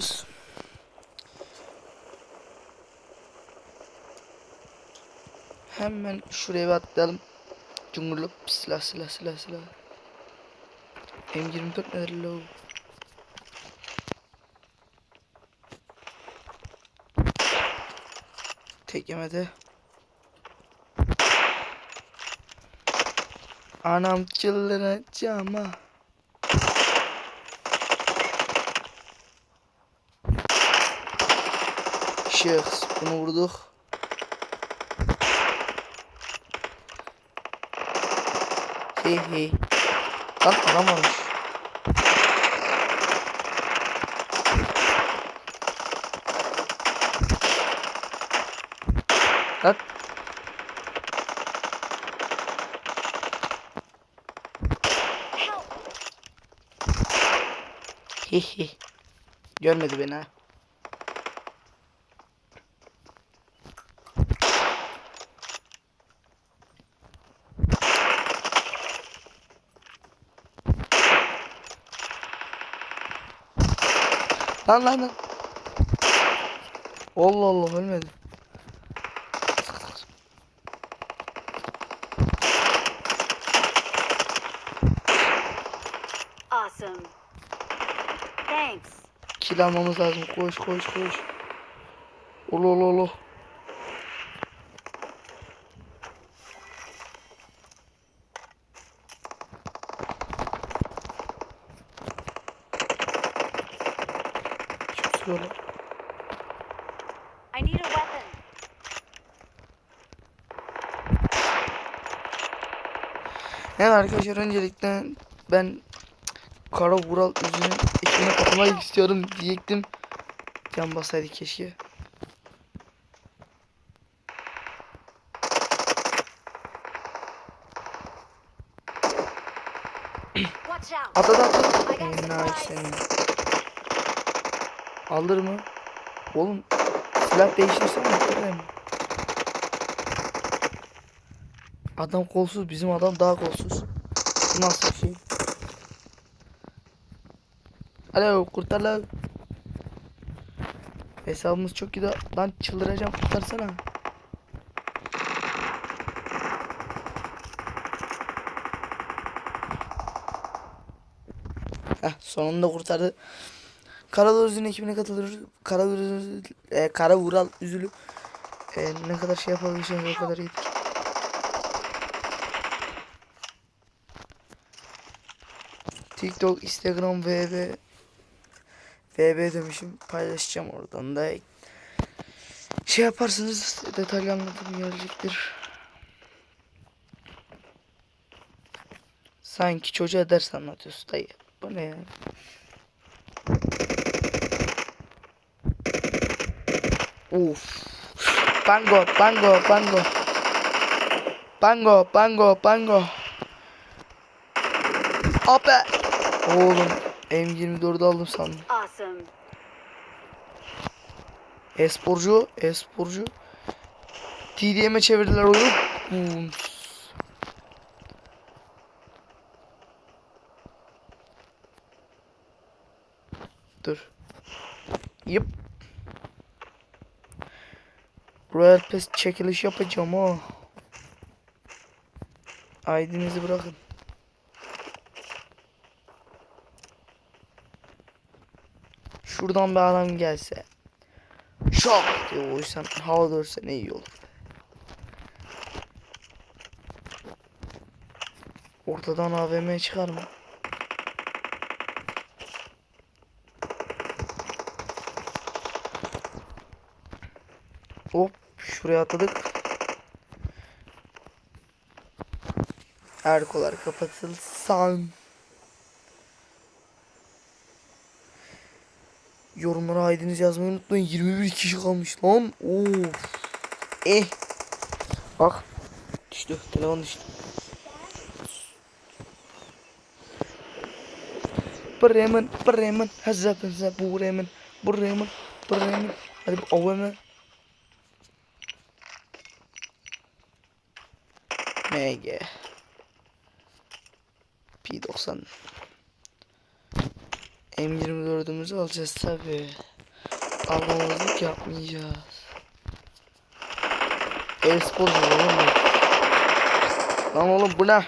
gidiyoruz. Hemen şuraya bir atlayalım. Cumhurluk silah silah silah silah. M24 nedir lo? Tek yemedi. Anam çıldıracağım ha. Şıks bunu vurduk. Hey hey. Lan adam varmış. Lan. Hi hi. Görmedi beni ha. Lan lan lan. Allah Allah ölmedi. Awesome. Thanks. Kill almamız lazım. Koş koş koş. Olo olo olo. Evet arkadaşlar öncelikle ben Kara Vural üzümün ekine katılmak istiyorum diyecektim. Can basaydı keşke. Atladı atladı. Enayi senin. Alır mı? Oğlum silah değiştirsene. atlarım. Adam kolsuz bizim adam daha kolsuz. Bu nasıl bir şey? Alo kurtar lan. Hesabımız çok iyi de lan çıldıracağım kurtarsana. Heh sonunda kurtardı. Karadoruz'un ekibine katılır. Karadoruz, e, Kara Vural üzülü. E, ne kadar şey yapabileceğiniz o kadar iyidir. TikTok, Instagram, VB VB demişim. Paylaşacağım oradan da. Şey yaparsınız detaylı anlatım gelecektir. Sanki çocuğa ders anlatıyorsun dayı. Bu ne ya? Uf. Bango, bango, bango. Bango, bango, bango. Abi. Oğlum M24'ü aldım sandım. Awesome. Esporcu, esporcu. TDM'e çevirdiler oyunu. Hmm. Dur. Yıp. Royal Pass çekiliş yapacağım o. ID'nizi bırakın. Şuradan bir adam gelse. Şok diye vursan hava dursa ne iyi olur. Ortadan AVM çıkar mı? Hop şuraya atladık. Erkolar kapatılsan. Yorumlara aydınız yazmayı unutmayın. 21 kişi kalmış lan. Of. Eh. Bak. Düştü. Telefon düştü. Bremen, Bremen, Hazap, Bremen, Bremen, Bremen. Hadi bu AVM. MG. P90. M24'ümüzü alacağız tabi. Almamazlık yapmayacağız. E-sporcu oğlum. Lan oğlum bu ne?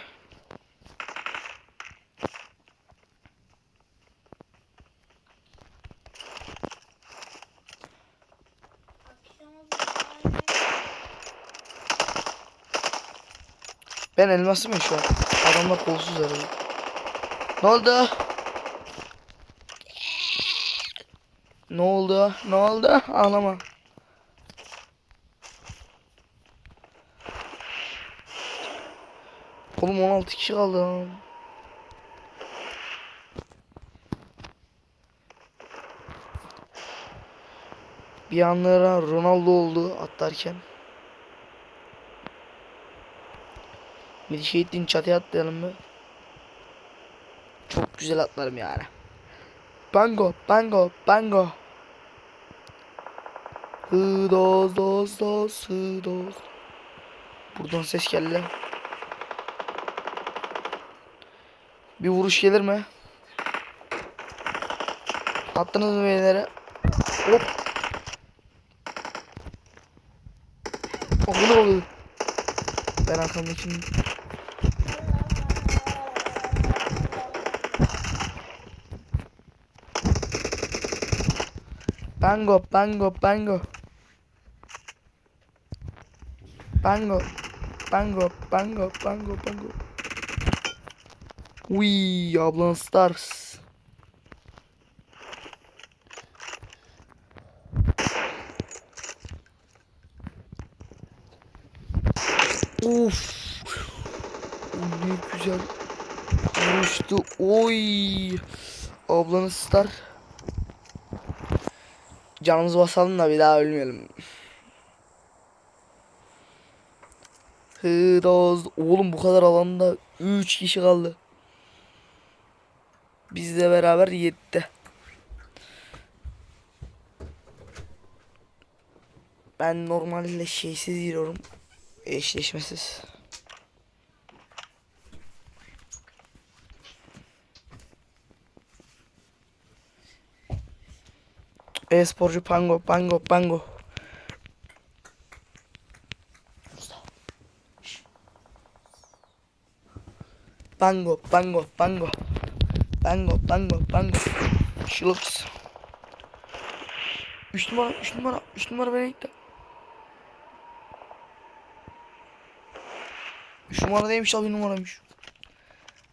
Ben elmasım ya şu an. Adamlar kolsuz herhalde. Ne oldu? Ne oldu? Ne oldu? Ağlama. Oğlum 16 kişi kaldı. Bir anlara Ronaldo oldu atlarken. Ettiğin çatıya atlayalım mı? Çok güzel atlarım yani. Bango, bango, bango. Hı doz doz doz hı doz. Buradan ses geldi. Bir vuruş gelir mi? Attınız mı beylere? Hop. Oğlum oğlum. Ben arkamdakini Bango, bango, bango. Bango, bango, bango, bango, bango. Uy, ablan stars. Of. Ne güzel vuruştu. Oy. Ablanız star. Canımızı basalım da bir daha ölmeyelim. Hıdoz. Oğlum bu kadar alanda 3 kişi kaldı. Bizle beraber 7'de. Ben normalde şeysiz giriyorum. Eşleşmesiz. E-sporcu Pango, Pango, Pango. Pango, Pango, Pango. Pango, Pango, Pango. Şulops. 3 numara, 3 numara, 3 numara beni gitti. 3 numara değilmiş abi numaraymış.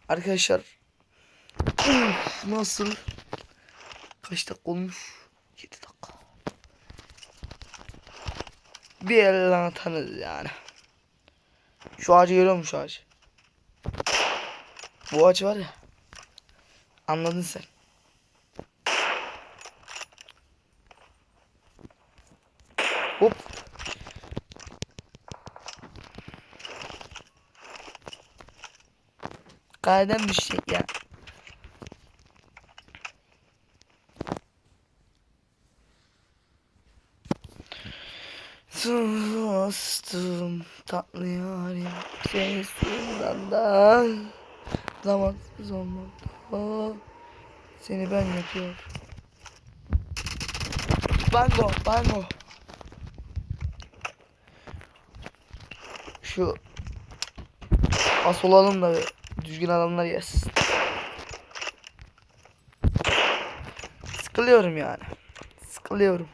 Arkadaşlar. Nasıl? Kaç dakika olmuş? 7 dakika. Bir elden atanız yani. Şu ağacı görüyor musun şu ağacı? Bu ağaç var ya. Anladın sen. Hop. Kaleden düşecek ya. Bastım tatlı yarim sudan da Zamansız olmadı Seni ben yapıyor Bango bango. Şu As olalım da düzgün adamlar yesin Sıkılıyorum yani. Sıkılıyorum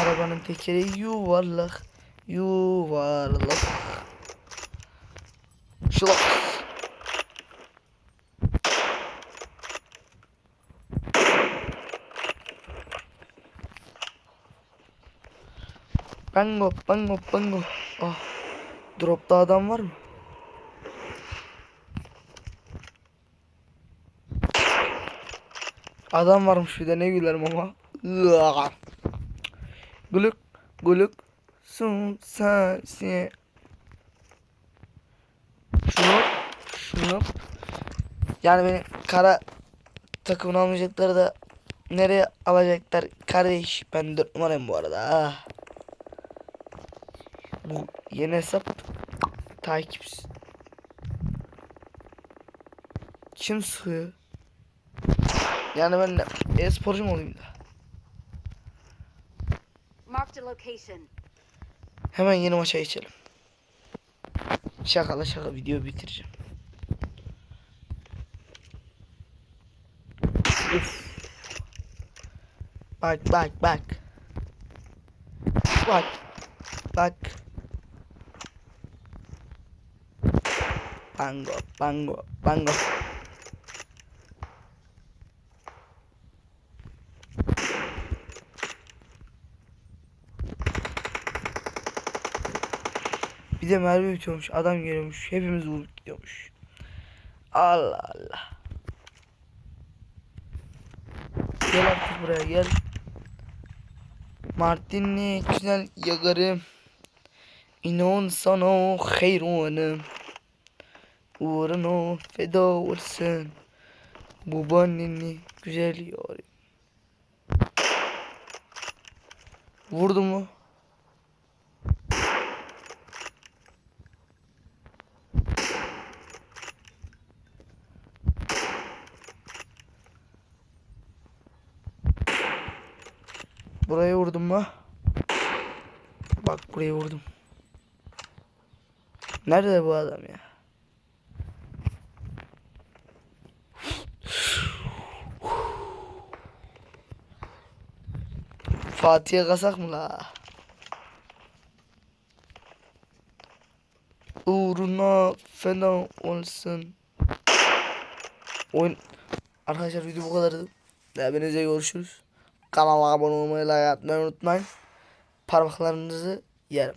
Arabanın tekeri yuvarlak yuvarlak. Şulak. Bango bango bango. Ah. Dropta adam var mı? Adam varmış bir de ne gülerim ama. Iıah. Gülük gülük sun sensi. Şunu şunu yani beni kara takımını almayacakları da nereye alacaklar kardeş ben dört numarayım bu arada ah. Bu yeni hesap takipçi. Kim sıkıyor? Yani ben de e-sporcu mu olayım da? Hemen yeni maça geçelim. Şakala şaka video bitireceğim. Uf. Bak bak bak. Bak. Bak. Bango, bango, bango. Bir de mermi bitiyormuş. Adam geliyormuş. Hepimiz vurup gidiyormuş. Allah Allah. Gel artık buraya gel. Martinli güzel yagarım. İnan sana hayranım. Uğruna feda olsun. Bu bannini güzel yarim. Vurdu mu? Buraya vurdum mu? Bak buraya vurdum. Nerede bu adam ya? Fatih'e kasak mı la? Uğruna fena olsun. Oyun Arkadaşlar video bu kadardı. Hepinize görüşürüz. Kanala abone olmayı, like atmayı unutmayın. Parmaklarınızı yerim.